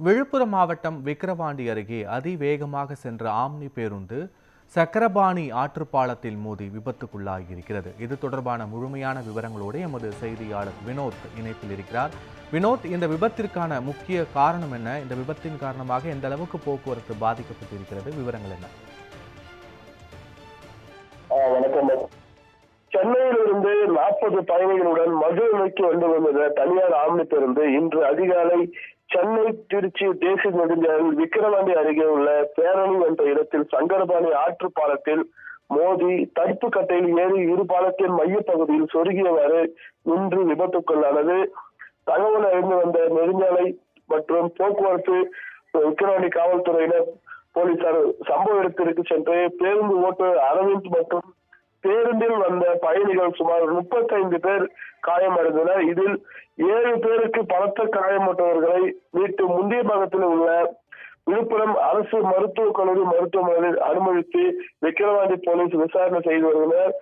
விழுப்புரம் மாவட்டம் விக்கிரவாண்டி அருகே அதிவேகமாக சென்ற ஆம்னி பேருந்து சக்கரபாணி ஆற்றுப்பாலத்தில் மோதி விபத்துக்குள்ளாகியிருக்கிறது. இது தொடர்பான முழுமையான விவரங்களோடு எமது செய்தியாளர் வினோத் இணைப்பில் இருக்கிறார். வினோத் இந்த விபத்திற்கான முக்கிய காரணம் என்ன? இந்த விபத்தின் காரணமாக எந்த அளவுக்கு போக்குவரத்து பாதிக்கப்பட்டிருக்கிறது? விவரங்கள் என்ன? சென்னையிலிருந்து நாற்பது பயணிகளுடன் மதுரை நோக்கி வந்து வந்தது தனியார் ஆம்னி பேருந்து இன்று அதிகாலை சென்னை திருச்சி தேசிய நெடுஞ்சாலையில் விக்கிரவாண்டி அருகே உள்ள பேரணி என்ற இடத்தில் சங்கரபாணி ஆற்று பாலத்தில் மோதி தடுப்பு கட்டையில் ஏறி இரு பாலத்தின் மையப்பகுதியில் சொருகியவாறு நின்று விபத்துக்குள்ளானது. தகவல் அறிந்து வந்த நெடுஞ்சாலை மற்றும் போக்குவரத்து விக்கிரவாண்டி காவல்துறையினர் போலீசார் சம்பவ இடத்திற்கு சென்று பேருந்து ஓட்டுநர் அரவிந்த் மற்றும் பேருந்தில் வந்த பயணிகள் சுமார் முப்பத்தைந்து பேர் காயமடைந்தனர். இதில் ஏழு பேருக்கு பலத்த காயமற்றவர்களை வீட்டு முந்தைய பாகத்தில் உள்ள விழுப்புரம் அரசு மருத்துவக் கல்லூரி மருத்துவமனையில் அனுமதித்து விக்கிரவாண்டி போலீஸ் விசாரணை செய்து வருகின்றனர்.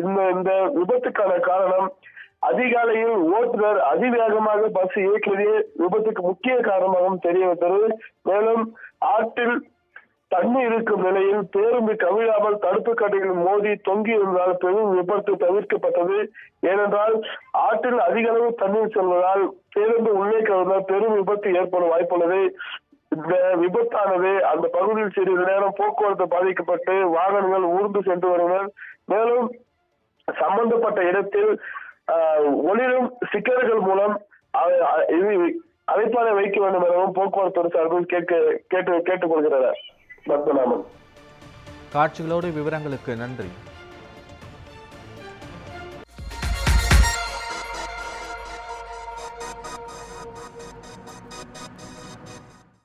இந்த இந்த விபத்துக்கான காரணம் அதிகாலையில் ஓட்டுநர் அதிவேகமாக பஸ் இயக்கியதே விபத்துக்கு முக்கிய காரணமாகவும் தெரிய வந்தது மேலும் ஆற்றில் தண்ணி இருக்கும் நிலையில் பேருந்து கவிழாமல் தடுப்பு கடையில் மோதி தொங்கி இருந்தால் பெரும் விபத்து தவிர்க்கப்பட்டது. ஏனென்றால் ஆற்றில் அதிக அளவு தண்ணீர் செல்வதால் பேருந்து உள்ளே கவிழ்ந்தால் பெரும் விபத்து ஏற்படும் வாய்ப்புள்ளது. இந்த விபத்தானது அந்த பகுதியில் சிறிது நேரம் போக்குவரத்து பாதிக்கப்பட்டு வாகனங்கள் ஊர்ந்து சென்று வருவனர் மேலும் சம்பந்தப்பட்ட இடத்தில் ஆஹ், ஒளிரும் சிக்கல்கள் மூலம் அ- இது வைக்க வேண்டும் எனவும் போக்குவரத்து சார்பில் கேட்டு கேட்டு கேட்டுக்கொள்கிறனர். பத்மநாபன் காட்சிகளோடு விவரங்களுக்கு நன்றி.